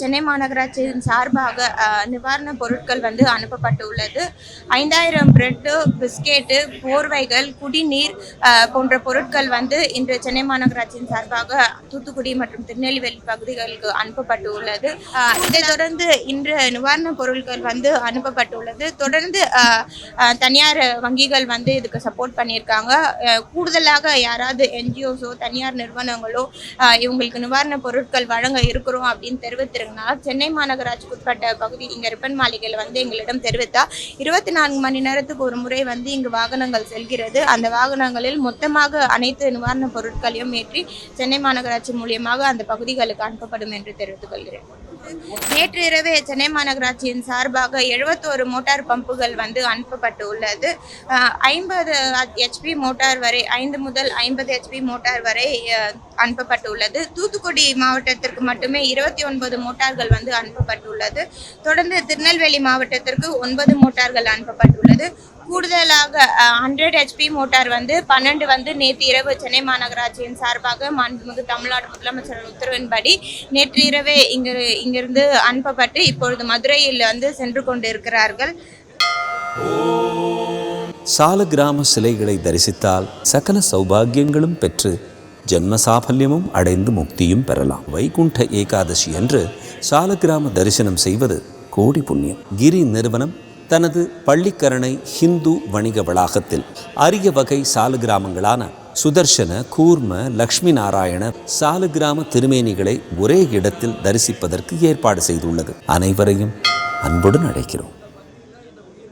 சென்னை மாநகராட்சியின் சார்பாக நிவாரணப் பொருட்கள் வந்து அனுப்பப்பட்டுள்ளது. ஐந்தாயிரம் பிரெட்டு பிஸ்கெட்டு போர்வைகள் குடிநீர் போன்ற பொருட்கள் வந்து இன்று சென்னை மாநகராட்சியின் சார்பாக தூத்துக்குடி மற்றும் திருநெல்வேலி பகுதிகளுக்கு அனுப்பப்பட்டு உள்ளது இதை தொடர்ந்து இன்று நிவாரணப் பொருட்கள் வந்து அனுப்பப்பட்டுள்ளது. தொடர்ந்து தனியார் வங்கிகள் வந்து இதுக்கு சப்போர்ட் பண்ணியிருக்காங்க. கூடுதலாக யாராவது என்ஜிஓஸோ தனியார் நிறுவனங்களோ இவங்களுக்கு நிவாரணப் பொருட்கள் வழங்க இருக்கிறோம் அப்படின்னு தெரிவித்து தெரிவித்திருந்தனால சென்னை மாநகராட்சிக்கு உட்பட்ட பகுதி இங்கே ரிப்பன் மாளிகையில் வந்து எங்களிடம் தெரிவித்தார் இருபத்தி நான்கு மணி நேரத்துக்கு ஒரு முறை வந்து இங்கு வாகனங்கள் செல்கிறது. அந்த வாகனங்களில் மொத்தமாக அனைத்து நிவாரணப் பொருட்களையும் ஏற்றி சென்னை மாநகராட்சி மூலியமாக அந்த பகுதிகளுக்கு அனுப்பப்படும் என்று தெரிவித்துக் கொள்கிறேன். நேற்று இரவே சென்னை மாநகராட்சியின் சார்பாக எழுபத்தோரு மோட்டார் பம்புகள் வந்து அனுப்பப்பட்டு உள்ளது ஐம்பது ஹெச்பி மோட்டார் வரை ஐந்து முதல் ஐம்பது ஹெச்பி மோட்டார் வரை அனுப்பப்பட்டுள்ளது. தூத்துக்குடி மாவட்டத்திற்கு மட்டுமே இருபத்தி ஒன்பது மோட்டார்கள் வந்து அனுப்பப்பட்டுள்ளது. தொடர்ந்து திருநெல்வேலி மாவட்டத்திற்கு ஒன்பது மோட்டார்கள் வந்து கூடுதலாக ஹண்ட்ரட் ஹெச்பி மோட்டார் வந்து பன்னெண்டு வந்து நேற்று இரவு சென்னை மாநகராட்சியின் சார்பாக மாண்புமிகு தமிழ்நாடு முதலமைச்சர் உத்தரவின்படி நேற்று இரவே இங்கு இங்கிருந்து அனுப்பப்பட்டு இப்பொழுது மதுரையில் வந்து சென்று கொண்டிருக்கிறார்கள். சாலக்கிராம சிலைகளை தரிசித்தால் சகல சௌபாகியங்களும் பெற்று ஜென்ம சாபல்யமும் அடைந்து முக்தியும் பெறலாம். வைகுண்ட ஏகாதசி அன்று சாலக்கிராம தரிசனம் செய்வது கோடி புண்ணியம். கிரி நிறுவனம் தனது பள்ளிக்கரணை ஹிந்து வணிக வளாகத்தில் அரிய வகை சாலு கிராமங்களான சுதர்சன கூர்ம லக்ஷ்மி நாராயண சாலு கிராம திருமேனிகளை ஒரே இடத்தில் தரிசிப்பதற்கு ஏற்பாடு செய்துள்ளது. அனைவரையும் அன்புடன் அழைக்கிறோம்.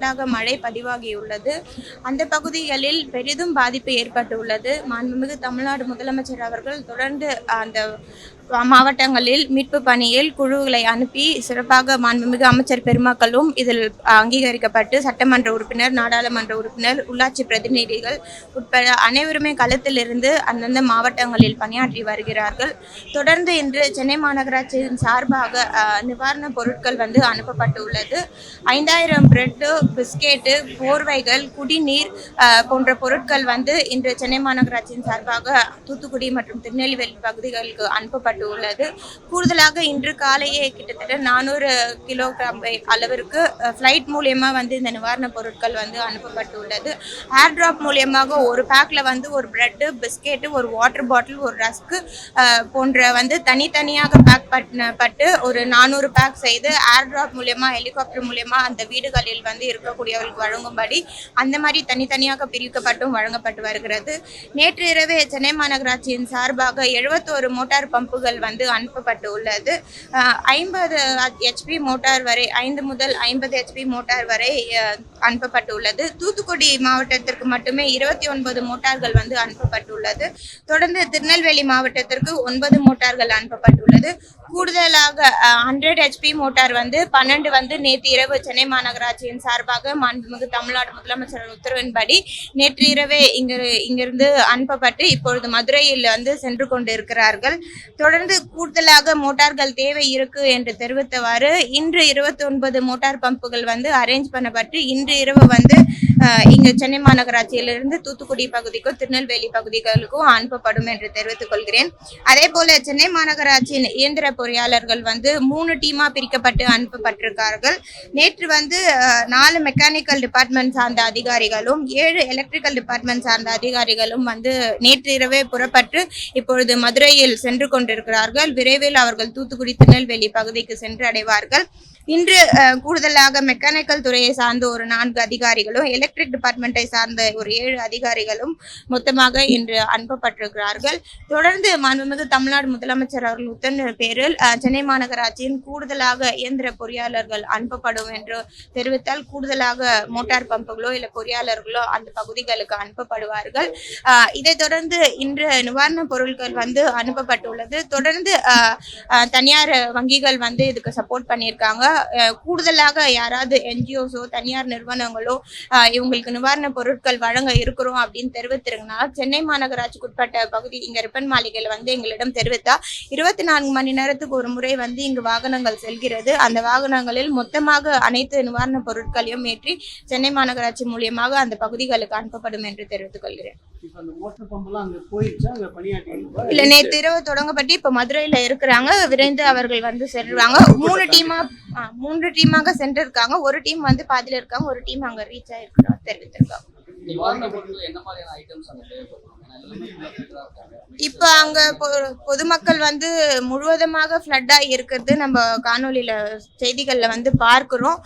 ாக மழை பதிவாகியுள்ளது. அந்த பகுதிகளில் பெரிதும் பாதிப்பு ஏற்பட்டுள்ளது. மாண்புமிகு தமிழ்நாடு முதலமைச்சர் அவர்கள் தொடர்ந்து அந்த மாவட்டங்களில் மீட்பு பணியில் குழுக்களை அனுப்பி சிறப்பாக மாண்புமிகு அமைச்சர் பெருமக்களும் இதில் அங்கீகரிக்கப்பட்டு சட்டமன்ற உறுப்பினர் நாடாளுமன்ற உறுப்பினர் உள்ளாட்சி பிரதிநிதிகள் உட்பட அனைவருமே களத்திலிருந்து அந்தந்த மாவட்டங்களில் பணியாற்றி வருகிறார்கள். தொடர்ந்து இன்று சென்னை மாநகராட்சியின் சார்பாக நிவாரணப் பொருட்கள் வந்து அனுப்பப்பட்டுள்ளது. ஐந்தாயிரம் பிரெட்டு பிஸ்கெட்டு போர்வைகள் குடிநீர் போன்ற பொருட்கள் வந்து இன்று சென்னை மாநகராட்சியின் சார்பாக தூத்துக்குடி மற்றும் திருநெல்வேலி பகுதிகளுக்கு உள்ளது. கூடுதலாக இன்று காலையே கிட்டத்தட்ட நானூறு கிலோகிராம் அளவிற்கு ஃப்ளைட் மூலியமாக வந்து இந்த நிவாரணப் பொருட்கள் வந்து அனுப்பப்பட்டுள்ளது. ஏர் ட்ராப் மூலியமாக ஒரு பேக்கில் வந்து ஒரு பிரெட்டு பிஸ்கெட்டு ஒரு வாட்டர் பாட்டில் ஒரு ரஸ்க்கு போன்ற வந்து தனித்தனியாக பேக் பட்டு ஒரு நானூறு பேக் செய்து ஏர் ட்ராப் மூலியமா ஹெலிகாப்டர் மூலியமாக அந்த வீடுகளில் வந்து இருக்கக்கூடியவர்களுக்கு வழங்கும்படி அந்த மாதிரி தனித்தனியாக பிரிக்கப்பட்டும் வழங்கப்பட்டு வருகிறது. நேற்று இரவே சென்னை மாநகராட்சியின் சார்பாக எழுபத்தோரு மோட்டார் பம்புகள் வந்து அனுப்பப்பட்டு உள்ளது ஐம்பது ஹெச்பி மோட்டார் வரை ஐந்து முதல் ஐம்பது ஹெச்பி மோட்டார் வரை அஹ், அனுப்பப்பட்டுள்ளது. தூத்துக்குடி மாவட்டத்திற்கு மட்டுமே இருபத்தி ஒன்பது மோட்டார்கள் வந்து அனுப்பப்பட்டுள்ளது. தொடர்ந்து திருநெல்வேலி மாவட்டத்திற்கு ஒன்பது மோட்டார்கள் அனுப்பப்பட்டுள்ளது. கூடுதலாக ஹண்ட்ரட் ஹெச்பி மோட்டார் வந்து பன்னெண்டு வந்து நேற்று இரவு சென்னை மாநகராட்சியின் சார்பாக மாண்புமிகு தமிழ்நாடு முதலமைச்சர் உத்தரவின்படி நேற்று இரவே இங்கு இங்கிருந்து அனுப்பப்பட்டு இப்பொழுது மதுரையில் வந்து சென்று கொண்டிருக்கிறார்கள். தொடர்ந்து கூடுதலாக மோட்டார்கள் தேவை இருக்கு என்று தெரிவித்தவாறு இன்று இருபத்தி ஒன்பது மோட்டார் பம்புகள் வந்து அரேஞ்ச் பண்ணப்பட்டு இன்று இரவு வந்து இங்கு சென்னை மாநகராட்சியிலிருந்து தூத்துக்குடி பகுதிக்கும் திருநெல்வேலி பகுதிகளுக்கும் அனுப்பப்படும் என்று தெரிவித்துக் கொள்கிறேன். அதே போல சென்னை மாநகராட்சியின் இயந்திர பொறியாளர்கள் வந்து மூணு டீமா பிரிக்கப்பட்டு அனுப்பப்பட்டிருக்கார்கள். நேற்று வந்து நாலு மெக்கானிக்கல் டிபார்ட்மெண்ட் சார்ந்த அதிகாரிகளும் ஏழு எலக்ட்ரிக்கல் டிபார்ட்மெண்ட் சார்ந்த அதிகாரிகளும் வந்து நேற்று இரவே புறப்பட்டு இப்பொழுது மதுரையில் சென்று கொண்டிருக்கிறார்கள். விரைவில் அவர்கள் தூத்துக்குடி திருநெல்வேலி பகுதிக்கு சென்று அடைவார்கள் இன்று கூடுதலாக மெக்கானிக்கல் துறையை சார்ந்த ஒரு நான்கு அதிகாரிகளும் எலக்ட்ரிக் டிபார்ட்மெண்ட்டை சார்ந்த ஒரு ஏழு அதிகாரிகளும் மொத்தமாக இன்று அனுப்பப்பட்டிருக்கிறார்கள். தொடர்ந்து மாண்புமிகு தமிழ்நாடு முதலமைச்சர் அவர்கள் உத்தரவு பேரில் சென்னை மாநகராட்சியின் கூடுதலாக இயந்திர பொறியாளர்கள் அனுப்பப்படும் என்று தெரிவித்தால் கூடுதலாக மோட்டார் பம்புகளோ இல்லை பொறியாளர்களோ அந்த பகுதிகளுக்கு அனுப்பப்படுவார்கள். அஹ், இதைத் தொடர்ந்து இன்று நிவாரணப் பொருட்கள் வந்து அனுப்பப்பட்டுள்ளது. தொடர்ந்து தனியார் வங்கிகள் வந்து இதுக்கு சப்போர்ட் பண்ணியிருக்காங்க. கூடுதலாக யாராவது என்ஜிஓஸோ தனியார் நிறுவனங்களோ இவங்களுக்கு நிவாரணப் பொருட்கள் வழங்க இருக்கிறோம் அப்படின்னு தெரிவித்திருங்கன்னா சென்னை மாநகராட்சிக்கு உட்பட்ட பகுதி இங்க ரிப்பன் மாளிகையில் வந்து எங்களிடம் தெரிவித்தா இருபத்தி நான்கு நான்கு மணி நேரத்துக்கு ஒரு முறை வந்து இங்கு வாகனங்கள் செல்கிறது. அந்த வாகனங்களில் மொத்தமாக அனைத்து நிவாரணப் பொருட்களையும் ஏற்றி சென்னை மாநகராட்சி மூலியமாக அந்த பகுதிகளுக்கு அனுப்பப்படும் என்று தெரிவித்துக் கொள்கிறேன். இல்ல நேற்று இரவு தொடங்கப்பட்டு இப்ப மதுரையில இருக்கிறாங்க. விரைந்து அவர்கள் வந்து செல்றாங்க. மூணு டீமா மூன்று டீமாக சென்றிருக்காங்க. ஒரு டீம் வந்து பாதியில இருக்காங்க. ஒரு டீம் அங்க ரீச் ஆயிருக்கிறோம் தெரிவித்திருக்காங்க. இப்போ அங்கே இப்ப அங்க பொ- பொதுமக்கள் வந்து முழுவதுமாக ஃப்ளட்டாக ஆகி இருக்கிறது நம்ம காணொளியில செய்திகள்ல வந்து பார்க்கிறோம்.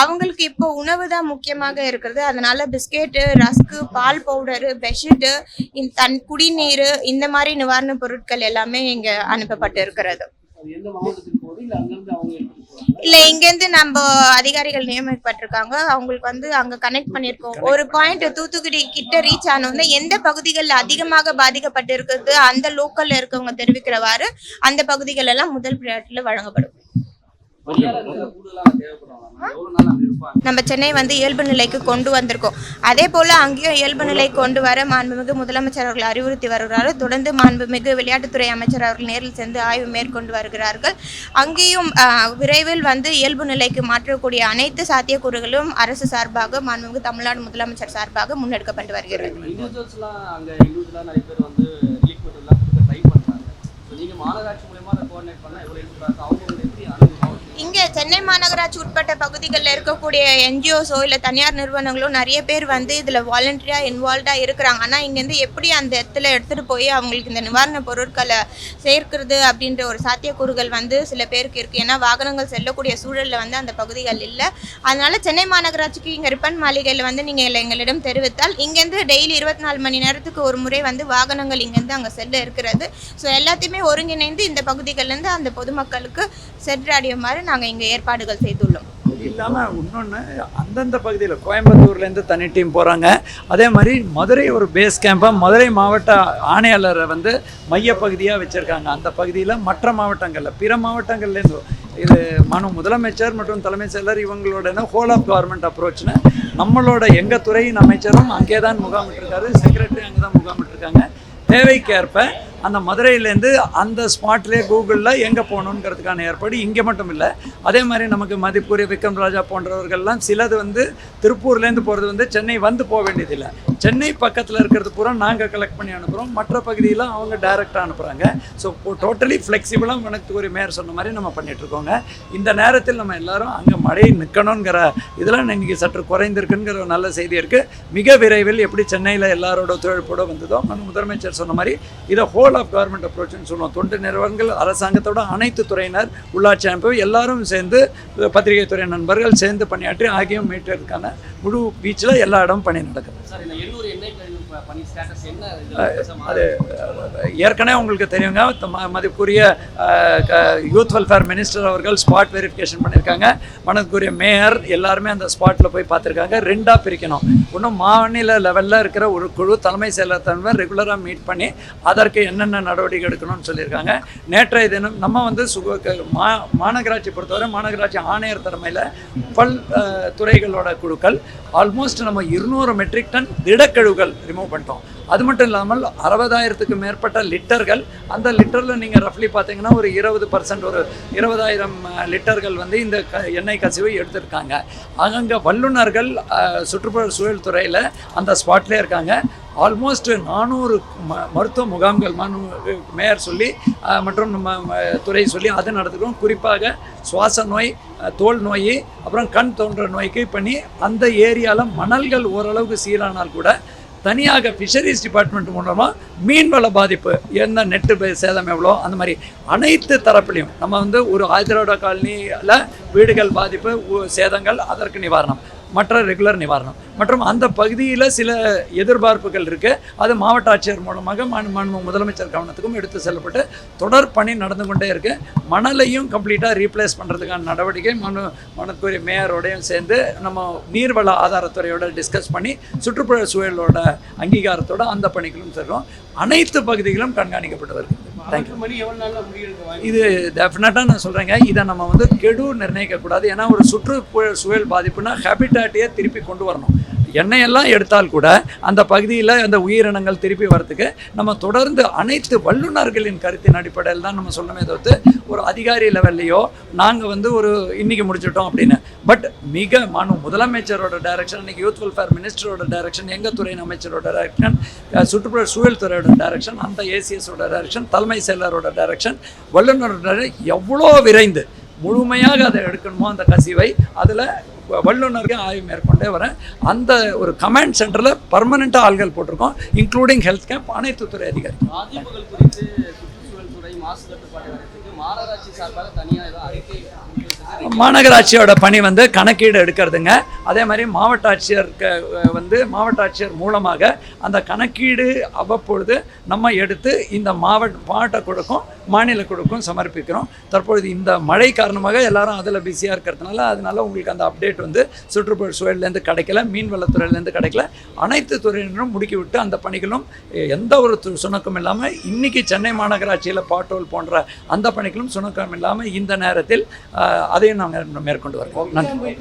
அவங்களுக்கு இப்போ உணவு தான் முக்கியமாக இருக்கிறது. அதனால பிஸ்கெட்டு ரஸ்க்கு பால் பவுடரு பெட்ஷீட்டு தன் குடிநீர் இந்த மாதிரி நிவாரண பொருட்கள் எல்லாமே இங்க அனுப்பப்பட்டு இருக்கிறது இல்ல அங்க இருந்து அவங்க எடுத்துட்டு போறாங்க இல்ல இங்கேருந்து நம்ம அதிகாரிகள் நியமிக்கப்பட்டிருக்காங்க. அவங்களுக்கு வந்து அங்க கனெக்ட் பண்ணியிருக்கோம் ஒரு பாயிண்ட் தூத்துக்குடி கிட்ட ரீச் ஆனோடனே எந்த பகுதிகளில் அதிகமாக பாதிக்கப்பட்டு இருக்குது அந்த லோக்கல்ல இருக்கவங்க தெரிவிக்கிறவாறு அந்த பகுதிகள் எல்லாம் முதல் பிரியாரிட்டியில வழங்கப்படும். நம்ம சென்னை வந்து இயல்பு நிலைக்கு கொண்டு வந்திருக்கோம். அதே போல அங்கேயும் இயல்பு நிலை கொண்டு வர மாண்புமிகு முதலமைச்சர் அவர்கள் அறிவுறுத்தி வருகிறார்கள் தொடர்ந்து மாண்புமிகு விளையாட்டுத்துறை அமைச்சர் அவர்கள் நேரில் சென்று ஆய்வு மேற்கொண்டு வருகிறார்கள். அங்கேயும் விரைவில் வந்து இயல்பு நிலைக்கு மாற்றக்கூடிய அனைத்து சாத்தியக்கூறுகளும் அரசு சார்பாக மாண்புமிகு தமிழ்நாடு முதலமைச்சர் சார்பாக முன்னெடுக்கப்பட்டு வருகிறது. மாநகராட்சி மூலயமா அதை கோஆர்டினேட் பண்ணா எவ்வளவு அவங்க இங்கே சென்னை மாநகராட்சி உட்பட்ட பகுதிகளில் இருக்கக்கூடிய என்ஜிஓஸோ இல்லை தனியார் நிறுவனங்களோ நிறைய பேர் வந்து இதில் வாலண்டரியாக இன்வால்வ்டாக இருக்கிறாங்க. ஆனால் இங்கேருந்து எப்படி அந்த இடத்துல எடுத்துகிட்டு போய் அவங்களுக்கு இந்த நிவாரணப் பொருட்களை சேர்க்கிறது அப்படின்ற ஒரு சாத்தியக்கூறுகள் வந்து சில பேருக்கு இருக்குது ஏன்னா வாகனங்கள் செல்லக்கூடிய சூழலில் வந்து அந்த பகுதிகள் இல்லை. அதனால் சென்னை மாநகராட்சிக்கு இங்கே ரிப்பன் மாளிகையில் வந்து நீங்கள் எங்களிடம் தெரிவித்தால் இங்கேருந்து டெய்லி இருபத்தி நாலு மணி நேரத்துக்கு ஒரு முறை வந்து வாகனங்கள் இங்கேருந்து அங்கே செல்ல இருக்கிறது. ஸோ எல்லாத்தையுமே ஒருங்கிணைந்து இந்த பகுதிகள்லேருந்து அந்த பொதுமக்களுக்கு சென்றடையுமாறு நாங்கள் இங்கே ஏற்பாடுகள் செய்துள்ளோம். இல்லாமல் இன்னொன்று அந்தந்த பகுதியில் கோயம்புத்தூர்லேருந்து தனி டீம் போகிறாங்க அதே மாதிரி மதுரை ஒரு பேஸ் கேம்பாக மதுரை மாவட்ட ஆணையாளரை வந்து மையப்பகுதியாக வச்சுருக்காங்க. அந்த பகுதியில் மற்ற மாவட்டங்களில் பிற மாவட்டங்கள்லேருந்து இது மனு முதலமைச்சர் மற்றும் தலைமைச் செயலர் இவங்களோட ஹோல் ஆஃப் கவர்மெண்ட் அப்ரோச்னு நம்மளோட எங்கள் துறையின் அமைச்சரும் அங்கே தான் முகாமிட்டிருக்காரு. செக்ரட்டரி அங்கே தான் முகாமிட்டிருக்காங்க. தேவைக்கேற்ப அந்த மதுரையிலேருந்து அந்த ஸ்பாட்லேயே கூகுளில் எங்கே போகணுங்கிறதுக்கான ஏற்பாடு இங்கே மட்டும் இல்லை. அதே மாதிரி நமக்கு மதிப்புரிய விக்ரம் ராஜா போன்றவர்கள்லாம் சிலது வந்து திருப்பூர்லேருந்து போகிறது வந்து சென்னை வந்து போக வேண்டியதில்லை. சென்னை பக்கத்தில் இருக்கிறது பூரா நாங்கள் கலெக்ட் பண்ணி அனுப்புகிறோம் மற்ற பகுதியில் அவங்க டைரெக்டாக அனுப்புகிறாங்க ஸோ டோட்டலி ஃப்ளெக்சிபிளாக வனத்துக்குரிய மேயர் சொன்ன மாதிரி நம்ம பண்ணிகிட்ருக்கோங்க இந்த நேரத்தில் நம்ம எல்லாரும் அங்கே மழை நிற்கணுங்கிற இதெல்லாம் இன்றைக்கி சற்று குறைந்திருக்குங்கிற ஒரு நல்ல செய்தி இருக்குது மிக விரைவில் எப்படி சென்னையில் எல்லாரோட ஒத்துழைப்போடு வந்ததோ நம்ம முதலமைச்சர் சொன்ன மாதிரி இதை ஹோல் ஆஃப் கவர்மெண்ட் அப்ரோச்னு சொல்லுவோம் தொண்டு நிறுவனங்கள் அரசாங்கத்தோட அனைத்து துறையினர் உள்ளாட்சி அமைப்பு எல்லாரும் சேர்ந்து பத்திரிகை துறை நண்பர்கள் சேர்ந்து பணியாற்றி ஆகியும் மீட்டதுக்கான முழு பீச்சில் எல்லா இடமும் பணி நடக்குது. அது ஏற்கனவே உங்களுக்கு தெரியுங்க. மதிப்புக்குரிய யூத் வெல்ஃபேர் மினிஸ்டர் அவர்கள் ஸ்பாட் வெரிஃபிகேஷன் பண்ணியிருக்காங்க மனதுக்குரிய மேயர் எல்லாருமே அந்த ஸ்பாட்டில் போய் பார்த்துருக்காங்க. ரெண்டாக பிரிக்கணும். இன்னும் மாநில லெவலில் இருக்கிற ஒரு குழு தலைமை செயலர் தலைவர் ரெகுலராக மீட் பண்ணி அதற்கு என்னென்ன நடவடிக்கை எடுக்கணும்னு சொல்லியிருக்காங்க. நேற்றைய தினம் நம்ம வந்து சுக மா மாநகராட்சி பொறுத்தவரை மாநகராட்சி ஆணையர் தலைமையில் பல் துறைகளோட குழுக்கள். ஆல்மோஸ்ட் நம்ம இருநூறு மெட்ரிக் டன் திடக்கழிவுகள் ரிமூவ் பண்ணிட்டோம். அது மட்டும் இல்லாமல் அறுபதாயிரத்துக்கு மேற்பட்ட லிட்டர்கள் அந்த லிட்டரில் நீங்கள் ரஃப்லி பார்த்தீங்கன்னா ஒரு இருபது பர்சன்ட் ஒரு இருபதாயிரம் லிட்டர்கள் வந்து இந்த க எண்ணெய் கசிவை எடுத்திருக்காங்க. அங்கங்கே வல்லுநர்கள் சுற்றுப்புற சூழல் துறையில் அந்த ஸ்பாட்லேயே இருக்காங்க. ஆல்மோஸ்ட் நானூறு ம மருத்துவ முகாம்கள் மனு மேயர் சொல்லி மற்றும் நம்ம துறை சொல்லி அதை நடத்துகிறோம் குறிப்பாக சுவாச நோய் தோல் நோய் அப்புறம் கண் தோன்ற நோய்க்கு பண்ணி அந்த ஏரியாவில் மணல்கள் ஓரளவுக்கு சீரானால் கூட தனியாக ஃபிஷரிஸ் டிபார்ட்மெண்ட் மூலமாக மீன்வள பாதிப்பு என்ன நெட்டு சேதம் எவ்வளோ அந்த மாதிரி அனைத்து தரப்புலையும் நம்ம வந்து ஒரு ஆதிரோட காலனியில் வீடுகள் பாதிப்பு சேதங்கள் அதற்கு நிவாரணம். மற்ற ரெகுலர் நிவாரணம். மற்றும் அந்த பகுதியில் சில எதிர்பார்ப்புகள் இருக்குது அது மாவட்ட ஆட்சியர் மூலமாக மாண்பு முதலமைச்சர் கவனத்துக்கும் எடுத்து செல்லப்பட்டு தொடர் பணி நடந்து கொண்டே இருக்கு. மணலையும் கம்ப்ளீட்டாக ரீப்ளேஸ் பண்ணுறதுக்கான நடவடிக்கை மனு மனக்குரிய மேயரோடையும் சேர்ந்து நம்ம நீர்வள ஆதாரத்துறையோட டிஸ்கஸ் பண்ணி சுற்றுப்புற சூழலோட அங்கீகாரத்தோட அந்த பணிகளும் தருவோம் அனைத்து பகுதிகளும் கண்காணிக்கப்பட்டு வருகிறது தேங்க்யூ இது டெஃபினட்டாக நான் சொல்கிறேங்க இதை நம்ம வந்து கெடு நிர்ணயிக்கக்கூடாது ஏன்னா ஒரு சுற்றுப்புற சூழல் பாதிப்புனா ஹேபிட்டாட்டியை திருப்பி கொண்டு வரணும். எண்ணெயெல்லாம் எடுத்தால் கூட அந்த பகுதியில் அந்த உயிரினங்கள் திருப்பி வரத்துக்கு நம்ம தொடர்ந்து அனைத்து வல்லுநர்களின் கருத்தின் அடிப்படையில் தான் நம்ம சொல்லணுமே தவிர்த்து ஒரு அதிகாரி லெவல்லையோ நாங்கள் வந்து ஒரு இன்னைக்கு முடிச்சிட்டோம் அப்படின்னு. பட் மிக மனு முதலமைச்சரோட டைரக்ஷன் இன்றைக்கி யூத் வெல்ஃபேர் மினிஸ்டரோட டைரக்ஷன் எங்கள் துறையின் அமைச்சரோட டைரக்ஷன் சுற்றுப்புற சூழல் துறையோட டைரக்ஷன் அந்த ஏசிஎஸோட டைரக்ஷன் தலைமை செயலரோட டைரக்ஷன் வல்லுநரோட எவ்வளோ விரைந்து. முழுமையாக அதை எடுக்கணுமோ அந்த கசிவை அதில் வல்லுநர்கள் ஆய்வு மேற்கொண்டே வரேன். அந்த ஒரு கமாண்ட் சென்டரில் பர்மனெண்ட்டாக ஆள்கள் போட்டிருக்கோம் இன்க்ளூடிங் ஹெல்த் கேம்ப் அனைத்து துறை அதிகாரி மாநகராட்சியோட பணி வந்து கணக்கீடு எடுக்கிறதுங்க. அதே மாதிரி மாவட்ட ஆட்சியர் வந்து மாவட்ட ஆட்சியர் மூலமாக அந்த கணக்கீடு அவ்வப்பொழுது நம்ம எடுத்து இந்த மாவட்ட மாவட்ட குழுக்கும் மாநில குழுக்கும் சமர்ப்பிக்கிறோம். தற்பொழுது இந்த மழை காரணமாக எல்லாரும் அதில் பிஸியாக இருக்கிறதுனால அதனால உங்களுக்கு அந்த அப்டேட் வந்து சுற்றுப்புற சூழல்லேருந்து கிடைக்கல மீன்வளத்துறையிலேருந்து கிடைக்கல. அனைத்து துறையினரும் முடுக்கிவிட்டு அந்த பணிகளும் எந்த ஒரு சுணக்கம் இல்லாமல் இன்றைக்கி சென்னை மாநகராட்சியில் பாட்டோல் போன்ற அந்த பணிகளும் சுணக்கம் இல்லாமல் இந்த நேரத்தில் அதையும் நாங்கள் மேற்கொண்டு வருவோம் நன்றி.